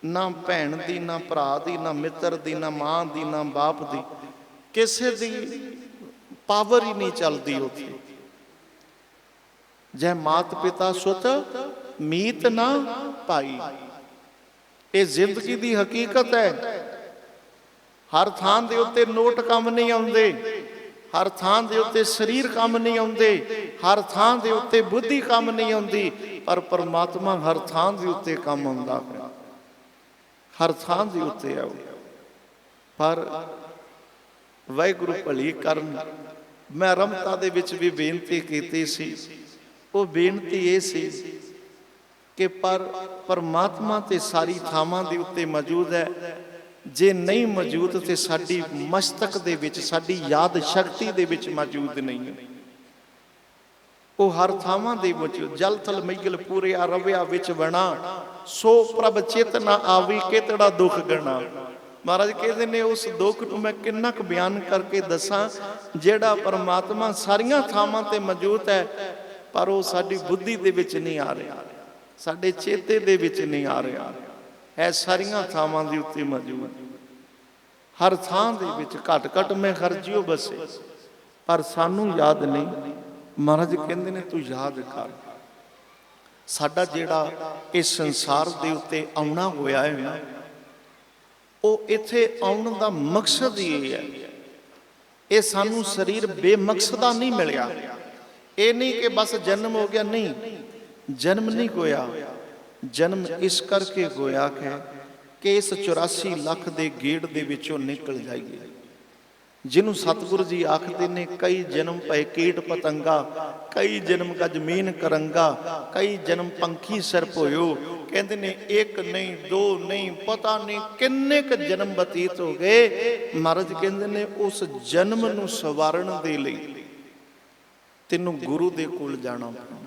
ਨਾ ਭੈਣ ਦੀ, ਨਾ ਭਰਾ ਦੀ, ਨਾ ਮਿੱਤਰ ਦੀ, ਨਾ ਮਾਂ ਦੀ, ਨਾ ਬਾਪ ਦੀ, ਕਿਸੇ ਦੀ ਪਾਵਰ ਹੀ ਨਹੀਂ ਚੱਲਦੀ ਉੱਥੇ। ਜੈ ਮਾਤ ਪਿਤਾ ਸੁਤ ਮੀਤ ਨਾ ਪਾਈ। ਇਹ ਜ਼ਿੰਦਗੀ ਦੀ ਹਕੀਕਤ ਹੈ। ਹਰ ਥਾਂ ਦੇ ਉੱਤੇ ਨੋਟ ਕੰਮ ਨਹੀਂ ਆਉਂਦੇ। ਹਰ ਥਾਂ ਦੇ ਉੱਤੇ ਸਰੀਰ ਕੰਮ ਨਹੀਂ ਆਉਂਦੇ। ਹਰ ਥਾਂ ਦੇ ਉੱਤੇ ਬੁੱਧੀ ਕੰਮ ਨਹੀਂ ਆਉਂਦੀ। ਪਰ ਪਰਮਾਤਮਾ ਹਰ ਥਾਂ ਦੇ ਉੱਤੇ ਕੰਮ ਆਉਂਦਾ ਹੈ। ਹਰ ਥਾਂ ਦੇ ਉੱਤੇ ਆਉ ਪਰ ਵਾਹਿਗੁਰੂ ਭਲੀ ਕਰਨ, ਮੈਂ ਰਮਤਾ ਦੇ ਵਿੱਚ ਵੀ ਬੇਨਤੀ ਕੀਤੀ ਸੀ। ਉਹ ਬੇਨਤੀ ਇਹ ਸੀ ਕਿ ਪਰ ਪਰਮਾਤਮਾ ਤੇ ਸਾਰੀ ਥਾਵਾਂ ਦੇ ਉੱਤੇ ਮੌਜੂਦ ਹੈ। ਜੇ ਨਹੀਂ ਮੌਜੂਦ ਤੇ ਸਾਡੀ ਮਸਤਕ ਦੇ ਵਿੱਚ, ਸਾਡੀ ਯਾਦ ਸ਼ਕਤੀ ਦੇ ਵਿੱਚ ਮੌਜੂਦ ਨਹੀਂ। ਹੈ ਉਹ ਹਰ ਥਾਵਾਂ ਦੇ ਵਿੱਚ, ਜਲ ਥਲ ਮਈਲ ਪੂਰੇ ਆ ਵਿੱਚ ਬਣਾ ਸੋ ਪ੍ਰਭ ਚੇਤ ਨਾ ਆਵੀ ਕਿਤੜਾ ਦੁੱਖ ਗਣਾ। ਮਹਾਰਾਜ ਕਹਿੰਦੇ ਨੇ, ਉਸ ਦੁੱਖ ਨੂੰ ਮੈਂ ਕਿੰਨਾ ਕੁ ਬਿਆਨ ਕਰਕੇ ਦੱਸਾਂ, ਜਿਹੜਾ ਪਰਮਾਤਮਾ ਸਾਰੀਆਂ ਥਾਵਾਂ ਤੇ ਮੌਜੂਦ ਹੈ, ਪਰ ਉਹ ਸਾਡੀ ਬੁੱਧੀ ਦੇ ਵਿੱਚ ਨਹੀਂ ਆ ਰਿਹਾ। ਸਾਡੇ ਚੇਤੇ ਦੇ ਵਿੱਚ ਨਹੀਂ ਆ ਰਿਹਾ। ਹੈ ਸਾਰੀਆਂ ਥਾਵਾਂ ਦੇ ਉੱਤੇ ਮੌਜੂਦ ਹਰ ਥਾਂ ਦੇ ਵਿੱਚ ਘਟ ਘਟ ਮੈਂ ਖਰਜਿਓ ਬਸੇ, ਪਰ ਸਾਨੂੰ ਯਾਦ ਨਹੀਂ। ਮਹਾਰਾਜ ਕਹਿੰਦੇ ਨੇ, ਤੂੰ ਯਾਦ ਕਰ। ਸਾਡਾ ਜਿਹੜਾ ਇਸ ਸੰਸਾਰ ਦੇ ਉੱਤੇ ਆਉਣਾ ਹੋਇਆ ਹੈ ਨਾ, ਉਹ ਇੱਥੇ ਆਉਣ ਦਾ ਮਕਸਦ ਹੀ ਇਹ ਹੈ। ਇਹ ਸਾਨੂੰ ਸਰੀਰ ਬੇਮਕਸਦਾ ਨਹੀਂ ਮਿਲਿਆ। ਇਹ ਨਹੀਂ ਕਿ ਬਸ ਜਨਮ ਹੋ ਗਿਆ, ਨਹੀਂ। ਜਨਮ ਨਹੀਂ ਹੋਇਆ ਜਨਮ ਇਸ ਕਰਕੇ ਹੋਇਆ ਹੈ ਕਿ ਇਸ 84 ਲੱਖ ਦੇ ਗੇੜ ਦੇ ਵਿੱਚੋਂ ਨਿਕਲ ਜਾਈਏ। ਜਿਹਨੂੰ ਸਤਿਗੁਰੂ ਜੀ ਆਖਦੇ ਨੇ, ਕਈ ਜਨਮ ਪਏ ਕੀਟ ਪਤੰਗਾ, ਕਈ ਜਨਮ ਕਾ ਜ਼ਮੀਨ ਕਰੰਗਾ, ਕਈ ਜਨਮ ਪੰਖੀ ਸਿਰ ਭੋਇਓ। ਕਹਿੰਦੇ ਨੇ, ਇੱਕ ਨਹੀਂ, ਦੋ ਨਹੀਂ, ਪਤਾ ਨਹੀਂ ਕਿੰਨੇ ਕ ਜਨਮ ਬਤੀਤ ਹੋ ਗਏ। ਮਹਾਰਾਜ ਕਹਿੰਦੇ ਨੇ, ਉਸ ਜਨਮ ਨੂੰ ਸਵਾਰਨ ਦੇ ਲਈ ਤੈਨੂੰ ਗੁਰੂ ਦੇ ਕੋਲ ਜਾਣਾ ਪੈਣਾ।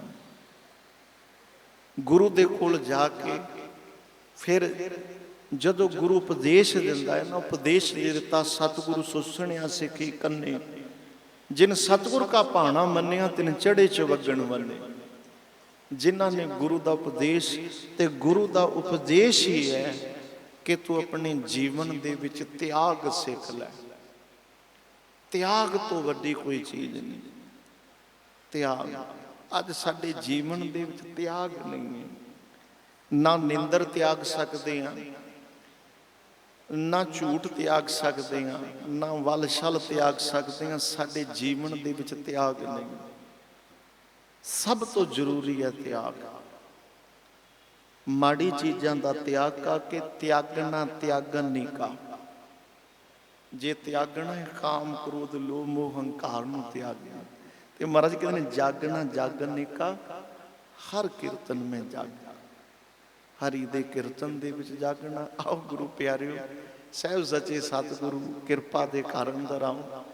ਗੁਰੂ ਦੇ ਕੋਲ ਜਾ ਕੇ ਫਿਰ ਜਦੋਂ ਗੁਰੂ ਉਪਦੇਸ਼ ਦਿੰਦਾ ਹੈ ਨਾ, ਉਪਦੇਸ਼ ਦੇ ਦਿੱਤਾ, ਸਤਿਗੁਰੂ ਸੁਸਣਿਆ ਸਿੱਖੀ ਕੰਨੇ। ਜਿਨ ਸਤਿਗੁਰ ਕਾ ਭਾਣਾ ਮੰਨਿਆ, ਤਿਨ ਚੜੇ ਚ ਵਗਣ ਵਾਲੇ ਜਿਨ੍ਹਾਂ ਨੇ ਗੁਰੂ ਦਾ ਉਪਦੇਸ਼ ਤੇ ਗੁਰੂ ਦਾ ਉਪਦੇਸ਼ ਹੀ ਹੈ ਕਿ ਤੂੰ ਆਪਣੇ ਜੀਵਨ ਦੇ ਵਿੱਚ ਤਿਆਗ ਸਿੱਖ ਲੈ। ਤਿਆਗ ਤੋਂ ਵੱਡੀ ਕੋਈ ਚੀਜ਼ ਨਹੀਂ। ਤਿਆਗ। ਅੱਜ ਸਾਡੇ ਜੀਵਨ ਦੇ ਵਿੱਚ ਤਿਆਗ ਨਹੀਂ ਹੈ। ਨਾ ਨਿੰਦਰ ਤਿਆਗ ਸਕਦੇ ਆ ਨਾ ਝੂਠ ਤਿਆਗ ਸਕਦੇ ਆ ਨਾ ਵਲ ਛਲ ਤਿਆਗ ਸਕਦੇ ਆ ਸਾਡੇ ਜੀਵਨ ਦੇ ਵਿੱਚ ਤਿਆਗ ਨਹੀਂ। ਸਭ ਤੋਂ ਜ਼ਰੂਰੀ ਹੈ ਤਿਆਗ। ਮਾੜੀ ਚੀਜ਼ਾਂ ਦਾ ਤਿਆਗ ਕਰਕੇ ਤਿਆਗਣਾ ਤਿਆਗਨ ਨਹੀਂ ਕਾ। ਜੇ ਤਿਆਗਣਾ ਹੈ, ਕਾਮ, ਕ੍ਰੋਧ, ਲੋਭ, ਮੋਹ, ਹੰਕਾਰ ਨੂੰ ਤਿਆਗਣਾ। ਤੇ ਮਹਾਰਾਜ ਕਹਿੰਦੇ ਨੇ, ਜਾਗਣਾ ਜਾਗਨ ਨਹੀਂ ਕਾ ਹਰ ਕੀਰਤਨ ਮੈਂ ਜਾਗ ਹਰੀ ਦੇ ਕੀਰਤਨ ਦੇ ਵਿੱਚ ਜਾਗਣਾ। ਆਓ ਗੁਰੂ ਪਿਆਰਿਓ, ਸਹਿਬ ਸੱਚੇ ਸਤਿਗੁਰੂ, ਕਿਰਪਾ ਦੇ ਕਾਰਨ ਅੰਦਰ ਆਓ